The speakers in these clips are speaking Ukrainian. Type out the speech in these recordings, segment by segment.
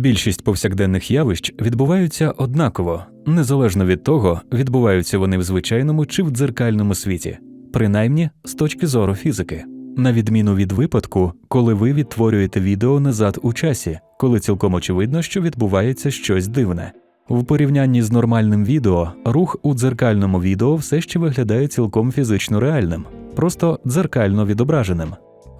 Більшість повсякденних явищ відбуваються однаково, незалежно від того, відбуваються вони в звичайному чи в дзеркальному світі, принаймні з точки зору фізики. На відміну від випадку, коли ви відтворюєте відео назад у часі, коли цілком очевидно, що відбувається щось дивне. В порівнянні з нормальним відео, рух у дзеркальному відео все ще виглядає цілком фізично реальним, просто дзеркально відображеним.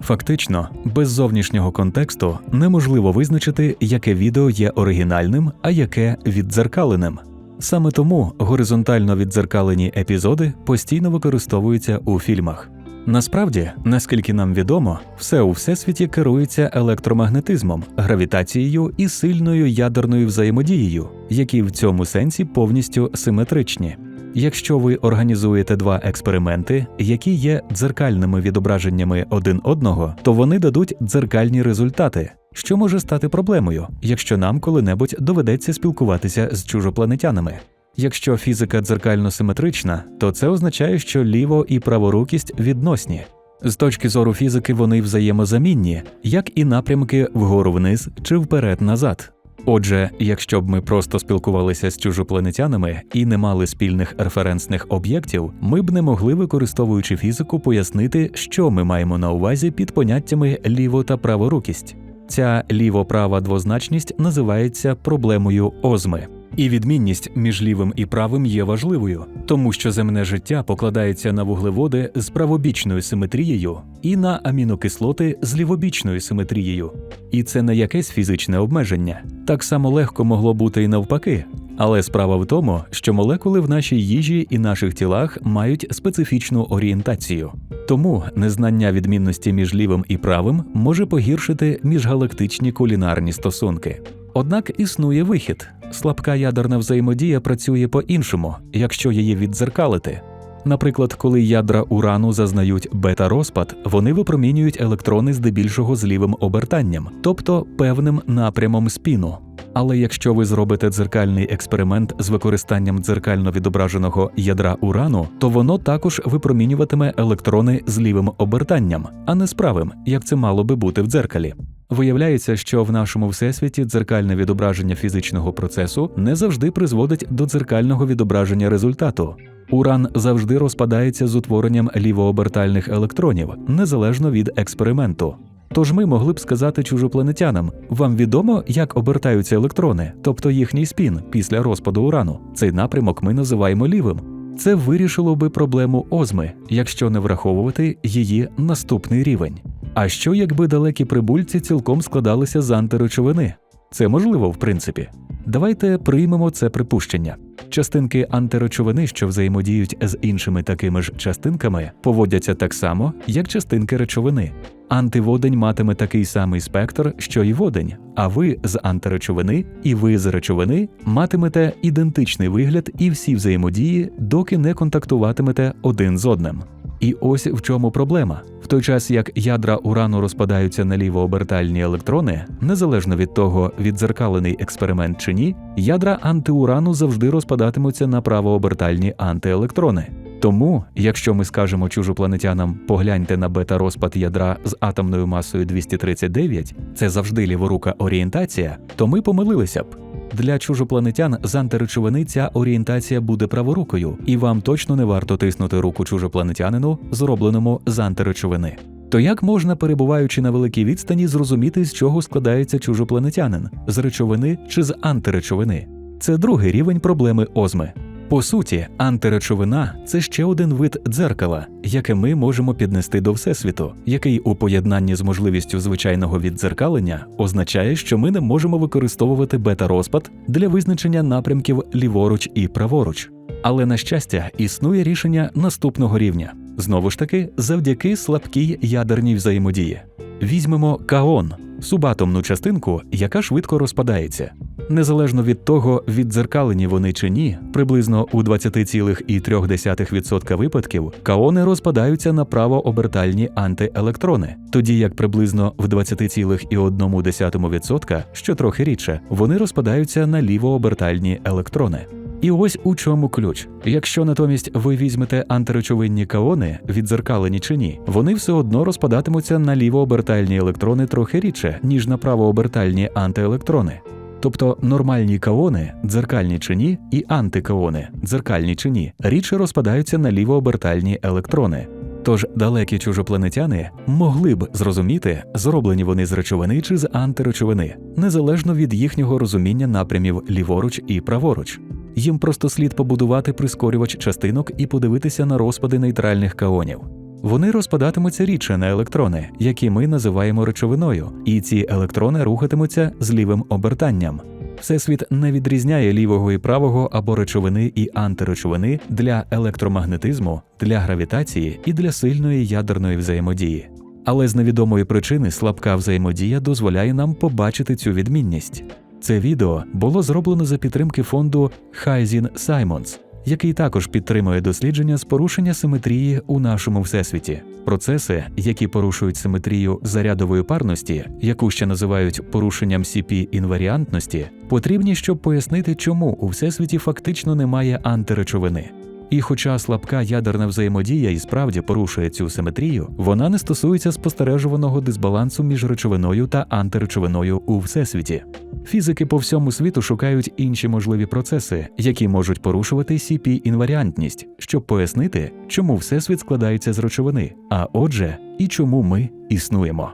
Фактично, без зовнішнього контексту неможливо визначити, яке відео є оригінальним, а яке віддзеркаленим. Саме тому горизонтально віддзеркалені епізоди постійно використовуються у фільмах. Насправді, наскільки нам відомо, все у всесвіті керується електромагнетизмом, гравітацією і сильною ядерною взаємодією, які в цьому сенсі повністю симетричні. Якщо ви організуєте два експерименти, які є дзеркальними відображеннями один одного, то вони дадуть дзеркальні результати, що може стати проблемою, якщо нам коли-небудь доведеться спілкуватися з чужопланетянами. Якщо фізика дзеркально симетрична, то це означає, що ліво і праворукість відносні. З точки зору фізики вони взаємозамінні, як і напрямки вгору вниз чи вперед назад. Отже, якщо б ми просто спілкувалися з чужопланетянами і не мали спільних референсних об'єктів, ми б не могли, використовуючи фізику, пояснити, що ми маємо на увазі під поняттями ліво та праворукість. Ця ліво-права двозначність називається проблемою озми. І відмінність між лівим і правим є важливою, тому що земне життя покладається на вуглеводи з правобічною симетрією і на амінокислоти з лівобічною симетрією. І це не якесь фізичне обмеження. Так само легко могло бути і навпаки. Але справа в тому, що молекули в нашій їжі і наших тілах мають специфічну орієнтацію. Тому незнання відмінності між лівим і правим може погіршити міжгалактичні кулінарні стосунки. Однак існує вихід. Слабка ядерна взаємодія працює по-іншому, якщо її віддзеркалити. Наприклад, коли ядра урану зазнають бета-розпад, вони випромінюють електрони здебільшого з лівим обертанням, тобто певним напрямом спіну. Але якщо ви зробите дзеркальний експеримент з використанням дзеркально відображеного ядра урану, то воно також випромінюватиме електрони з лівим обертанням, а не з правим, як це мало би бути в дзеркалі. Виявляється, що в нашому всесвіті дзеркальне відображення фізичного процесу не завжди призводить до дзеркального відображення результату. Уран завжди розпадається з утворенням лівообертальних електронів, незалежно від експерименту. Тож ми могли б сказати чужопланетянам: вам відомо, як обертаються електрони, тобто їхній спін після розпаду урану. Цей напрямок ми називаємо лівим. Це вирішило би проблему озми, якщо не враховувати її наступний рівень. А що якби далекі прибульці цілком складалися з антиречовини? Це можливо, в принципі. Давайте приймемо це припущення. Частинки антиречовини, що взаємодіють з іншими такими ж частинками, поводяться так само, як частинки речовини. Антиводень матиме такий самий спектр, що й водень, а ви з антиречовини і ви з речовини матимете ідентичний вигляд і всі взаємодії, доки не контактуватимете один з одним. І ось в чому проблема. В той час як ядра урану розпадаються на лівообертальні електрони, незалежно від того, віддзеркалений експеримент чи ні, ядра антиурану завжди розпадатимуться на правообертальні антиелектрони. Тому, якщо ми скажемо чужопланетянам погляньте на бета-розпад ядра з атомною масою 239, це завжди ліворука орієнтація, то ми помилилися б. Для чужопланетян з антиречовини ця орієнтація буде праворукою, і вам точно не варто тиснути руку чужопланетянину, зробленому з антиречовини. То як можна, перебуваючи на великій відстані, зрозуміти, з чого складається чужопланетянин з речовини чи з антиречовини? Це другий рівень проблеми озми. По суті, антиречовина це ще один вид дзеркала, яке ми можемо піднести до всесвіту, який у поєднанні з можливістю звичайного віддзеркалення означає, що ми не можемо використовувати бета-розпад для визначення напрямків ліворуч і праворуч. Але на щастя, існує рішення наступного рівня знову ж таки, завдяки слабкій ядерній взаємодії. Візьмемо каон субатомну частинку, яка швидко розпадається. Незалежно від того, віддзеркалені вони чи ні, приблизно у 20,3% випадків каони розпадаються на правообертальні антиелектрони, тоді як приблизно в 20,1%, що трохи рідше, вони розпадаються на лівообертальні електрони. І ось у чому ключ. Якщо натомість ви візьмете антиречовинні каони, віддзеркалені чи ні, вони все одно розпадатимуться на лівообертальні електрони трохи рідше, ніж на правообертальні антиелектрони. Тобто нормальні каони, дзеркальні чи ні, і антикаони, дзеркальні чи рідше розпадаються на лівообертальні електрони. Тож далекі чужопланетяни могли б зрозуміти, зроблені вони з речовини чи з антиречовини, незалежно від їхнього розуміння напрямів ліворуч і праворуч. Їм просто слід побудувати прискорювач частинок і подивитися на розпади нейтральних каонів. Вони розпадатимуться рідше на електрони, які ми називаємо речовиною, і ці електрони рухатимуться з лівим обертанням. Всесвіт не відрізняє лівого і правого або речовини і антиречовини для електромагнетизму, для гравітації і для сильної ядерної взаємодії. Але з невідомої причини слабка взаємодія дозволяє нам побачити цю відмінність. Це відео було зроблено за підтримки фонду Хайзін Саймонс, який також підтримує дослідження з порушення симетрії у нашому всесвіті. Процеси, які порушують симетрію зарядової парності, яку ще називають порушенням cp інваріантності, потрібні, щоб пояснити, чому у всесвіті фактично немає антиречовини. І хоча слабка ядерна взаємодія і справді порушує цю симетрію, вона не стосується спостережуваного дисбалансу між речовиною та антиречовиною у всесвіті. Фізики по всьому світу шукають інші можливі процеси, які можуть порушувати cp інваріантність, щоб пояснити, чому всесвіт складається з речовини, а отже, і чому ми існуємо.